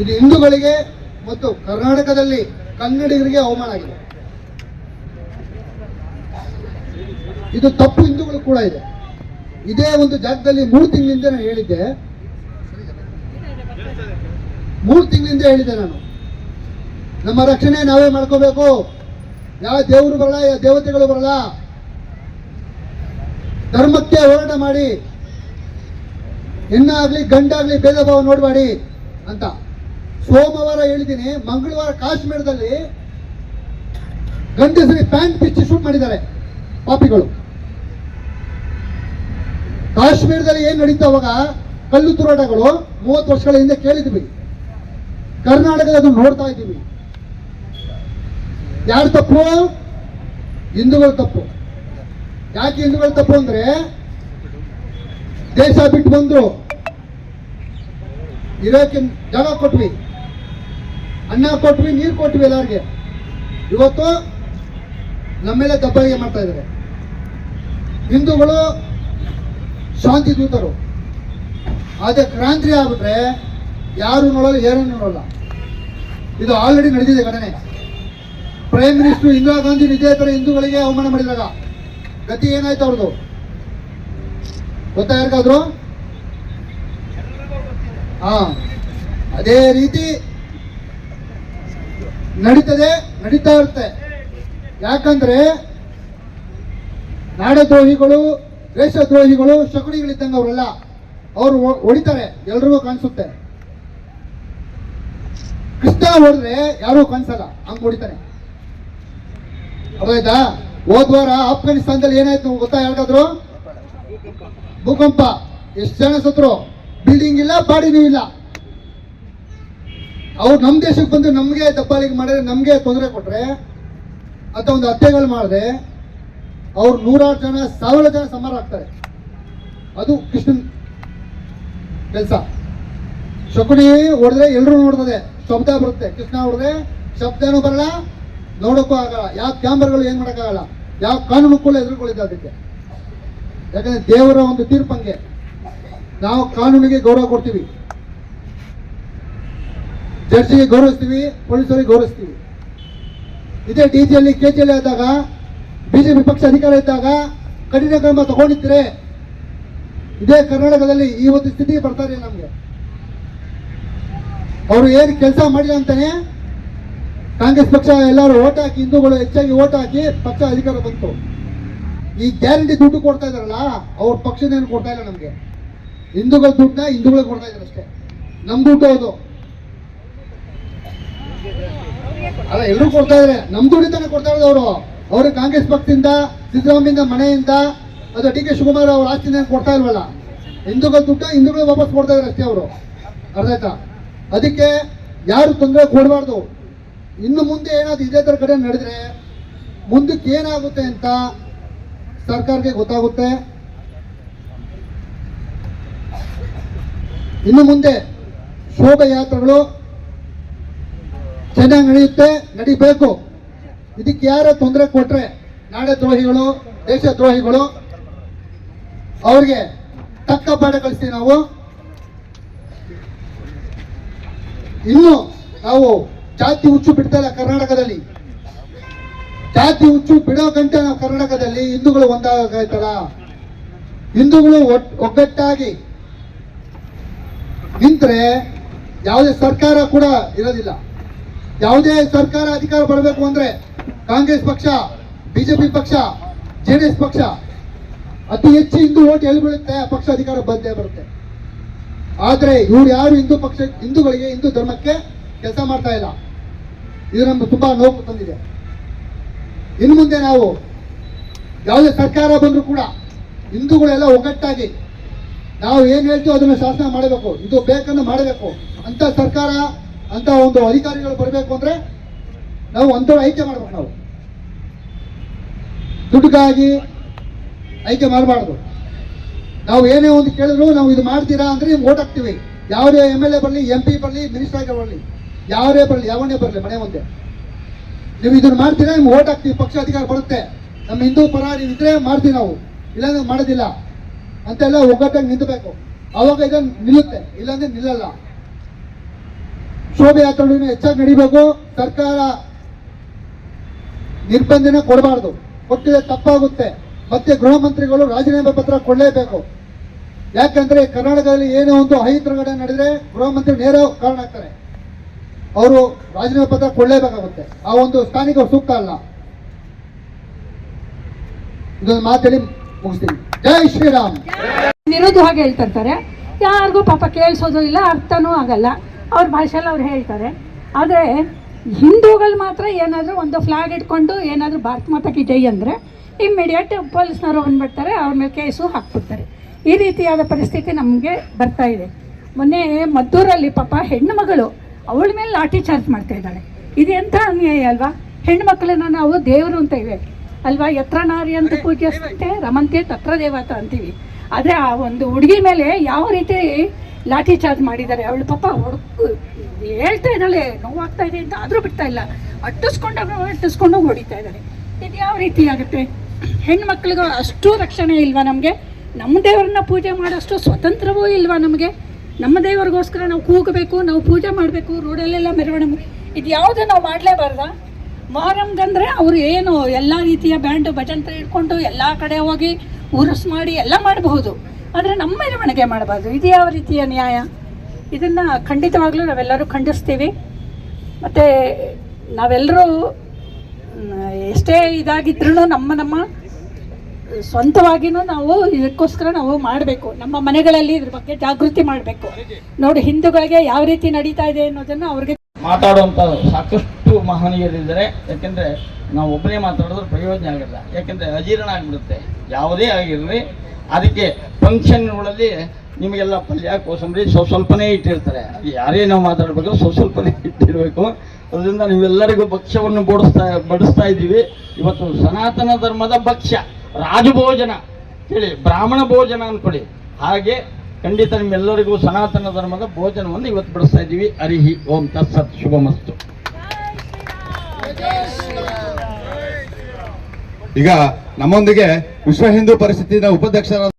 ಇದು ಹಿಂದೂಗಳಿಗೆ ಮತ್ತು ಕರ್ನಾಟಕದಲ್ಲಿ ಕನ್ನಡಿಗರಿಗೆ ಅವಮಾನ ಆಗಿದೆ. ಇದು ತಪ್ಪು ಹಿಂದೂಗಳು ಕೂಡ ಇದೆ. ಇದೇ ಒಂದು ಜಾಗದಲ್ಲಿ ಮೂರು ತಿಂಗಳಿಂದ ನಾನು ಹೇಳಿದ್ದೆ. ಮೂರು ತಿಂಗಳಿಂದ ಹೇಳಿದ್ದೆ ನಾನು. ನಮ್ಮ ರಕ್ಷಣೆ ನಾವೇ ಮಾಡ್ಕೋಬೇಕು. ಯಾವ ದೇವರು ಬರಲ್ಲ, ಯಾವ ದೇವತೆಗಳು ಬರಲ್ಲ. ಧರ್ಮಕ್ಕೆ ಹೋರಾಟ ಮಾಡಿ. ಹೆಣ್ಣಾಗ್ಲಿ ಗಂಡಾಗ್ಲಿ ಭೇದ ಭಾವ ನೋಡಬೇಡಿ ಅಂತ. ಸೋಮವಾರ ಹೇಳಿದ್ದೀನಿ, ಮಂಗಳವಾರ ಕಾಶ್ಮೀರದಲ್ಲಿ ಗಂಡಸರಿ ಪ್ಯಾಂಟ್ ಬಿಚ್ಚಿ ಶೂಟ್ ಮಾಡಿದ್ದಾರೆ ಪಾಪಿಗಳು. ಕಾಶ್ಮೀರದಲ್ಲಿ ಏನ್ ನಡೀತಾ ಅವಾಗ ಕಲ್ಲು ತುರಾಟಗಳು, ಮೂವತ್ತು ವರ್ಷಗಳ ಹಿಂದೆ ಕೇಳಿದ್ವಿ ಕರ್ನಾಟಕದಲ್ಲಿ ಅದನ್ನು ನೋಡ್ತಾ ಇದ್ದೀವಿ. ಯಾರು ತಪ್ಪು? ಹಿಂದೂಗಳು ತಪ್ಪು. ಯಾಕೆ ಹಿಂದೂಗಳು ತಪ್ಪು ಅಂದ್ರೆ ದೇಶ ಬಿಟ್ಟು ಬಂದ್ರು. ಇರೋಕೆ ಜಾಗ ಕೊಟ್ವಿ. ಅನ್ನ ಕೊಟ್ವಿ, ನೀರು ಕೊಟ್ವಿ ಎಲ್ಲರಿಗೆ. ಇವತ್ತು ನಮ್ಮೆಲ್ಲ ದಬ್ಬಾಳಿಕೆ ಮಾಡ್ತಾ ಇದ್ದಾರೆ. ಹಿಂದೂಗಳು ಶಾಂತಿ ದೂತರು. ಅದೇ ಕ್ರಾಂತಿ ಆಗ್ಬಿಟ್ರೆ ಯಾರು ನೋಡೋಲ್ಲ ಯಾರು ನೋಡೋಲ್ಲ. ಇದು ಆಲ್ರೆಡಿ ನಡೆದಿದೆ ಘಟನೆ. ಪ್ರೈಮ್ ಮಿನಿಸ್ಟರ್ ಇಂದಿರಾ ಗಾಂಧಿ ಇದೇ ತರ ಹಿಂದೂಗಳಿಗೆ ಅವಮಾನ ಮಾಡಿದಾಗ. ಗತಿ ಏನಾಯ್ತು ಅವ್ರದ್ದು? ಗೊತ್ತಾ ಯಾರಿಗಾದ್ರು? ಹಾ, ಅದೇ ರೀತಿ ನಡೀತದೆ, ನಡೀತಾ ಇರುತ್ತೆ. ಯಾಕಂದ್ರೆ ನಾಡದ್ರೋಹಿಗಳು, ದೇಶದ್ರೋಹಿಗಳು ಶಕುಡಿಗಳಿದ್ದಂಗೆ ಅವರೆಲ್ಲ, ಅವರು ಹೊಡಿತಾರೆ. ಎಲ್ರಿಗೂ ಕಾಣಿಸುತ್ತೆ. ಕೃಷ್ಣ ಹೊಡೆದ್ರೆ ಯಾರು ಕಾಣಿಸಲ್ಲ, ಹಂಗ್ ಹೊಡಿತಾನೆ. ಅವಾಯ್ತಾ ಹೋದ್ವಾರ ಆಫ್ಘಾನಿಸ್ತಾನದಲ್ಲಿ ಏನಾಯ್ತು ಗೊತ್ತಾ ಯಾರಿಗಾದ್ರು? ಭೂಕಂಪ. ಎಷ್ಟು ಜನ ಸತ್ರು? ಬಿಲ್ಡಿಂಗ್ ಇಲ್ಲ, ಬಾಡಿನೂ ಇಲ್ಲ. ಅವ್ರು ನಮ್ಮ ದೇಶಕ್ಕೆ ಬಂದು ನಮಗೆ ದಬ್ಬಾಳಿಗೆ ಮಾಡಿದ್ರೆ ನಮಗೆ ತೊಂದರೆ ಕೊಟ್ಟರೆ ಅಥವಾ ಒಂದು ಹತ್ಯೆಗಳು ಮಾಡಿದ್ರೆ ಅವ್ರು ನೂರಾರು ಜನ, ಸಾವಿರ ಜನ ಸಮರ ಆಗ್ತಾರೆ. ಅದು ಕೃಷ್ಣನ್ ಕೆಲಸ. ಶಕುನಿ ಹೊಡೆದ್ರೆ ಎಲ್ಲರೂ ನೋಡ್ತದೆ, ಶಬ್ದ ಬರುತ್ತೆ. ಕೃಷ್ಣ ಹೊಡೆದ್ರೆ ಶಬ್ದನೂ ಬರಲ್ಲ, ನೋಡೋಕ್ಕೂ ಆಗಲ್ಲ. ಯಾವ ಕ್ಯಾಮ್ರಾಗಳು ಏನ್ ಮಾಡೋಕ್ಕಾಗಲ್ಲ. ಯಾವ ಕಾನೂನು ಕೂಡ ಎದುರುಗಳಿದೆ ಅದಕ್ಕೆ. ಯಾಕಂದ್ರೆ ದೇವರ ಒಂದು ತೀರ್ಪಂಗೆ ನಾವು ಕಾನೂನಿಗೆ ಗೌರವ ಕೊಡ್ತೀವಿ. ಜಡ್ಜಿಗೆ ಗೌರವಿಸ್ತೀವಿ, ಪೊಲೀಸರಿಗೆ ಗೌರವಿಸ್ತೀವಿ. ಇದೇ ಡಿ ಜಿಯಲ್ಲಿ ಕೆ ಜಿಯಲ್ಲಿ ಆದಾಗ ಬಿಜೆಪಿ ಪಕ್ಷ ಅಧಿಕಾರ ಇದ್ದಾಗ ಕಠಿಣ ಕ್ರಮ ತಗೊಂಡಿದ್ರೆ ಇದೇ ಕರ್ನಾಟಕದಲ್ಲಿ ಈ ಒಂದು ಸ್ಥಿತಿ ಬರ್ತಾರೆ ನಮಗೆ. ಅವರು ಏನು ಕೆಲಸ ಮಾಡಿಲ್ಲ ಅಂತಾನೆ ಕಾಂಗ್ರೆಸ್ ಪಕ್ಷ ಎಲ್ಲರೂ ಓಟ್ ಹಾಕಿ, ಹಿಂದೂಗಳು ಹೆಚ್ಚಾಗಿ ಓಟ್ ಹಾಕಿ ಪಕ್ಷ ಅಧಿಕಾರ ಬಂತು. ಈ ಗ್ಯಾರಂಟಿ ದುಡ್ಡು ಕೊಡ್ತಾ ಇದಾರಲ್ಲ ಅವ್ರ ಪಕ್ಷದೇನು ಕೊಡ್ತಾ ಇಲ್ಲ ನಮಗೆ. ಹಿಂದೂಗಳ ದುಡ್ಡನ್ನ ಹಿಂದೂಗಳಿಗೆ ಕೊಡ್ತಾ ಇದ್ದಾರೆ ಅಷ್ಟೇ. ನಮ್ ದುಡ್ಡು ಹೌದು ಅಲ್ಲ ಎಲ್ಲರೂ ಕೊಡ್ತಾ ಇದಾರೆ. ನಮ್ ದುಡಿತಾನೆ ಕೊಡ್ತಾ ಇರೋದು ಅವರು. ಅವರು ಕಾಂಗ್ರೆಸ್ ಪಕ್ಷದಿಂದ ಸಿದ್ದರಾಮಯ್ಯ ಮನೆಯಿಂದ ಅದು ಡಿ ಕೆ ಶಿವಕುಮಾರ್ ಅವ್ರ ಆಸ್ತಿ ಕೊಡ್ತಾ ಇಲ್ವಲ್ಲ? ಹಿಂದೂಗಳ ದುಡ್ಡ, ಹಿಂದೂಗಳು ವಾಪಸ್ ಕೊಡ್ತಾ ಇದಾರೆ ಅಷ್ಟೇ ಅವರು. ಅರ್ಥ ಆಯ್ತಾ? ಅದಕ್ಕೆ ಯಾರು ತೊಂದರೆ ಕೊಡಬಾರ್ದು. ಇನ್ನು ಮುಂದೆ ಏನಾದ್ರು ಇದೇ ತರ ಕಡೆ ನಡೆದ್ರೆ ಮುಂದಕ್ಕೆ ಏನಾಗುತ್ತೆ ಅಂತ ಸರ್ಕಾರಕ್ಕೆ ಗೊತ್ತಾಗುತ್ತೆ. ಇನ್ನು ಮುಂದೆ ಶೋಭಯಾತ್ರೆಗಳು ಚೆನ್ನಾಗಿ ನಡೆಯುತ್ತೆ, ನಡಿಬೇಕು. ಇದಕ್ಕೆ ಯಾರ ತೊಂದರೆ ಕೊಟ್ರೆ ದೇಶ ದ್ರೋಹಿಗಳು, ಅವ್ರಿಗೆ ತಕ್ಕ ಪಾಠ ಕಳಿಸ್ತೀವಿ ನಾವು. ಇನ್ನು ನಾವು ಜಾತಿ ಹುಚ್ಚು ಬಿಡ್ತಾ ಇಲ್ಲ ಕರ್ನಾಟಕದಲ್ಲಿ. ಜಾತಿ ಹುಚ್ಚು ಬಿಡೋ ಗಂಟೆ ನಾವು ಕರ್ನಾಟಕದಲ್ಲಿ ಹಿಂದೂಗಳು ಒಂದಾಗೈತಲ್ಲ. ಹಿಂದೂಗಳು ಒಗ್ಗಟ್ಟಾಗಿ ನಿಂತರೆ ಯಾವುದೇ ಸರ್ಕಾರ ಕೂಡ ಇರೋದಿಲ್ಲ. ಯಾವುದೇ ಸರ್ಕಾರ ಅಧಿಕಾರ ಬರಬೇಕು ಅಂದ್ರೆ ಕಾಂಗ್ರೆಸ್ ಪಕ್ಷ, ಬಿಜೆಪಿ ಪಕ್ಷ ಜೆಡಿಎಸ್ ಪಕ್ಷ ಅತಿ ಹೆಚ್ಚು ಹಿಂದೂ ಓಟ್ ಎಲ್ಲಿ ಬೀಳುತ್ತೆ? ಆ ಪಕ್ಷ ಅಧಿಕಾರ ಬಂದೇ ಬರುತ್ತೆ. ಆದ್ರೆ ಇವ್ರು ಯಾರು ಹಿಂದೂ ಪಕ್ಷ, ಹಿಂದೂಗಳಿಗೆ, ಹಿಂದೂ ಧರ್ಮಕ್ಕೆ ಕೆಲಸ ಮಾಡ್ತಾ ಇಲ್ಲ. ಇದು ನಮ್ಗೆ ತುಂಬಾ ನೋವು ತಂದಿದೆ. ಇನ್ನು ಮುಂದೆ ನಾವು ಯಾವುದೇ ಸರ್ಕಾರ ಬಂದರೂ ಕೂಡ ಹಿಂದೂಗಳೆಲ್ಲ ಒಗ್ಗಟ್ಟಾಗಿ ನಾವು ಏನ್ ಹೇಳ್ತೀವೋ ಅದನ್ನ ಶಾಸನ ಮಾಡಬೇಕು. ಇದು ಬೇಕನ್ನು ಮಾಡಬೇಕು. ಅಂತ ಸರ್ಕಾರ ಅಂತ ಒಂದು ಅಧಿಕಾರಿಗಳು ಬರಬೇಕು ಅಂದ್ರೆ ನಾವು ಅಂಥವ್ರು ಆಯ್ಕೆ ಮಾಡ್ಬೇಕು ನಾವು. ದುಡ್ಡುಗಾಗಿ ಆಯ್ಕೆ ಮಾಡಬಾರ್ದು. ನಾವು ಏನೇ ಒಂದು ಕೇಳಿದ್ರು ನಾವು ಇದು ಮಾಡ್ತೀರಾ ಅಂದ್ರೆ ನೀವು ಓಟ್ ಹಾಕ್ತೀವಿ. ಯಾವುದೇ ಎಂ ಎಲ್ ಎ ಬರಲಿ ಎಂ ಪಿ ಬರಲಿ ಮಿನಿಸ್ಟರ್ ಬರಲಿ, ಯಾರೇ ಬರಲಿ, ಯಾವನೇ ಬರಲಿ, ಮನೆ ಮುಂದೆ. ನೀವು ಇದನ್ನ ಮಾಡ್ತೀರಾ, ನಿಮ್ಗೆ ಓಟ್ ಹಾಕ್ತೀವಿ, ಪಕ್ಷ ಅಧಿಕಾರ ಬರುತ್ತೆ. ನಮ್ಮ ಹಿಂದೂ ಪರ ನೀವು ಇದ್ರೆ ಮಾಡ್ತೀವಿ ನಾವು. ಇಲ್ಲಾಂದ್ರೆ ಮಾಡೋದಿಲ್ಲ. ಅಂತೆಲ್ಲ ಒಗ್ಗಟ್ಟಾಗಿ ನಿಂತಬೇಕು. ಅವಾಗ ಇದನ್ನು ನಿಲ್ಲುತ್ತೆ. ಇಲ್ಲಾಂದ್ರೆ ನಿಲ್ಲಲ್ಲ. ಶೋಭಯಾತ್ರೆಗಳನ್ನು ಹೆಚ್ಚಾಗಿ ನಡಿಬೇಕು. ಸರ್ಕಾರ ನಿರ್ಬಂಧನ ಕೊಡಬಾರ್ದು. ಕೊಟ್ಟಿದೆ ತಪ್ಪಾಗುತ್ತೆ. ಮತ್ತೆ ಗೃಹ ಮಂತ್ರಿಗಳು ರಾಜೀನಾಮೆ ಪತ್ರ ಕೊಡಲೇಬೇಕು. ಯಾಕಂದ್ರೆ ಕರ್ನಾಟಕದಲ್ಲಿ ಏನೋ ಒಂದು ಅಹಿತರ ಘಟನೆ ನಡೆದ್ರೆ ಗೃಹ ಮಂತ್ರಿ ನೇರ ಕಾರಣ ಆಗ್ತಾರೆ. ಅವರು ರಾಜೀನಾಮೆ ಪತ್ರ ಕೊಡಲೇಬೇಕಾಗುತ್ತೆ. ಆ ಒಂದು ಸ್ಥಾನಿಕ ಸೂಕ್ತ ಅಲ್ಲ. ಇದೊಂದು ಮಾತೇಳಿ ಮುಗಿಸ್ತೀನಿ. ಜೈ ಶ್ರೀರಾಮ್. ಹಾಗೆ ಹೇಳ್ತಿರ್ತಾರೆ ಯಾರಿಗೂ ಪಾಪ ಕೇಳಿಸೋದು ಇಲ್ಲ, ಅರ್ಥನೂ ಆಗಲ್ಲ. ಅವ್ರ ಭಾಷೆಯಲ್ಲಿ ಅವ್ರು ಹೇಳ್ತಾರೆ. ಆದರೆ ಹಿಂದೂಗಳು ಮಾತ್ರ ಏನಾದರೂ ಒಂದು ಫ್ಲಾಗ್ ಇಟ್ಕೊಂಡು ಏನಾದರೂ ಭಾರತ ಮಾತಾಕಿ ಜೈ ಅಂದರೆ ಇಮ್ಮಿಡಿಯೇಟ್ ಪೊಲೀಸ್ನವರು ಬಂದ್ಬಿಡ್ತಾರೆ ಅವ್ರ ಮೇಲೆ ಕೇಸು ಹಾಕ್ಬಿಡ್ತಾರೆ. ಈ ರೀತಿಯಾದ ಪರಿಸ್ಥಿತಿ ನಮಗೆ ಬರ್ತಾ ಇದೆ. ಮೊನ್ನೆ ಮದ್ದೂರಲ್ಲಿ ಪಾಪ ಹೆಣ್ಣು ಮಗಳು ಅವಳ ಮೇಲೆ ಲಾಠಿ ಚಾರ್ಜ್ ಮಾಡ್ತಾ ಇದ್ದಾಳೆ. ಇದು ಎಂಥ ಅನ್ಯಾಯ ಅಲ್ವಾ? ಹೆಣ್ಣು ಮಕ್ಕಳನ್ನ ನಾವು ದೇವರು ಅಂತ ಇವೆ ಅಲ್ವಾ? ಎತ್ರ ನಾರಿ ಅಂತ ಪೂಜಿಸುತ್ತೆ ರಮಂತೆ ತತ್ರ ದೇವತ ಅಂತೀವಿ. ಆದರೆ ಆ ಒಂದು ಹುಡುಗಿ ಮೇಲೆ ಯಾವ ರೀತಿ ಲಾಠಿ ಚಾರ್ಜ್ ಮಾಡಿದ್ದಾರೆ. ಅವಳು ಪಾಪ ಹುಡುಕು ಹೇಳ್ತಾ ಇದ್ದಾಳೆ. ನೋವಾಗ್ತಾ ಇದೆ ಅಂತ ಆದರೂ ಬಿಡ್ತಾ ಇಲ್ಲ. ಅಟ್ಟಿಸ್ಕೊಂಡಾಗ ಅಟ್ಟಿಸ್ಕೊಂಡು ಹೊಡಿತಾ ಇದ್ದಾರೆ ಇದು ಯಾವ ರೀತಿ ಆಗುತ್ತೆ? ಹೆಣ್ಮಕ್ಳಿಗೂ ಅಷ್ಟು ರಕ್ಷಣೆ ಇಲ್ವಾ ನಮಗೆ? ನಮ್ಮ ದೇವರನ್ನ ಪೂಜೆ ಮಾಡೋಷ್ಟು ಸ್ವತಂತ್ರವೂ ಇಲ್ವಾ ನಮಗೆ? ನಮ್ಮ ದೇವರಿಗೋಸ್ಕರ ನಾವು ಕೂಗಬೇಕು, ನಾವು ಪೂಜೆ ಮಾಡಬೇಕು, ರೋಡಲ್ಲೆಲ್ಲ ಮೆರವಣಿಗೆ ಇದು ಯಾವುದು ನಾವು ಮಾಡಲೇಬಾರ್ದ? ಮಾರಮ್ಗಂದ್ರೆ ಅವರು ಏನು ಎಲ್ಲ ರೀತಿಯ ಬ್ಯಾಂಡ್, ಭಜಂತ್ರ ಇಟ್ಕೊಂಡು ಎಲ್ಲ ಕಡೆ ಹೋಗಿ, ಉರುಸ್ ಮಾಡಿ ಎಲ್ಲ ಮಾಡಬಹುದು. ಆದರೆ ನಮ್ಮ ಮೆರವಣಿಗೆ ಮಾಡಬಾರ್ದು. ಇದು ಯಾವ ರೀತಿಯ ನ್ಯಾಯ? ಇದನ್ನು ಖಂಡಿತವಾಗಲೂ ನಾವೆಲ್ಲರೂ ಖಂಡಿಸ್ತೀವಿ. ಮತ್ತು ನಾವೆಲ್ಲರೂ ಎಷ್ಟೇ ಇದಾಗಿದ್ರೂ ನಮ್ಮ ನಮ್ಮ ಸ್ವಂತವಾಗಿಯೂ ನಾವು ಇದಕ್ಕೋಸ್ಕರ ನಾವು ಮಾಡಬೇಕು. ನಮ್ಮ ಮನೆಗಳಲ್ಲಿ ಇದ್ರ ಬಗ್ಗೆ ಜಾಗೃತಿ ಮಾಡಬೇಕು. ನೋಡಿ, ಹಿಂದೂಗಳಿಗೆ ಯಾವ ರೀತಿ ನಡೀತಾ ಇದೆ ಅನ್ನೋದನ್ನು ಅವ್ರಿಗೆ ಮಾತಾಡುವಂಥ ಸಾಕಷ್ಟು ಮಹನೀಯರಿದ್ದಾರೆ. ಯಾಕೆಂದರೆ ನಾವು ಒಬ್ಬನೇ ಮಾತಾಡಿದ್ರೆ ಪ್ರಯೋಜನ ಆಗಿಲ್ಲ. ಯಾಕೆಂದರೆ ಅಜೀರ್ಣ ಆಗಿಬಿಡುತ್ತೆ. ಯಾವುದೇ ಆಗಿರಲಿ ಅದಕ್ಕೆ ಫಂಕ್ಷನ್ಗಳಲ್ಲಿ ನಿಮಗೆಲ್ಲ ಪಲ್ಯ, ಕೋಸಂಬರಿ ಸ್ವಲ್ಪ ಸ್ವಲ್ಪನೇ ಇಟ್ಟಿರ್ತಾರೆ. ಅದು ಯಾರೇ ನಾವು ಮಾತಾಡಬೇಕು ಸ್ವಲ್ಪ ಇಟ್ಟಿರಬೇಕು. ಅದರಿಂದ ನೀವೆಲ್ಲರಿಗೂ ಭಕ್ಷ್ಯವನ್ನು ಬಡಿಸ್ತಾ ಬಡಿಸ್ತಾ ಇದ್ದೀವಿ. ಇವತ್ತು ಸನಾತನ ಧರ್ಮದ ಭಕ್ಷ್ಯ, ರಾಜಭೋಜನ. ಹೇಳಿ, ಬ್ರಾಹ್ಮಣ ಭೋಜನ ಅನ್ಕೊಳ್ಳಿ. ಹಾಗೆ ಖಂಡಿತ ನಿಮ್ಮೆಲ್ಲರಿಗೂ ಸನಾತನ ಧರ್ಮದ ಭೋಜನವನ್ನು ಇವತ್ತು ಬಡಿಸ್ತಾ ಇದ್ದೀವಿ. ಅರಿಹಿ ಓಂ ತತ್ಸತ್, ಶುಭಮಸ್ತು. ಈಗ ನಮ್ಮೊಂದಿಗೆ ವಿಶ್ವ ಹಿಂದೂ ಪರಿಷತ್ತಿನ ಉಪಾಧ್ಯಕ್ಷರಾದ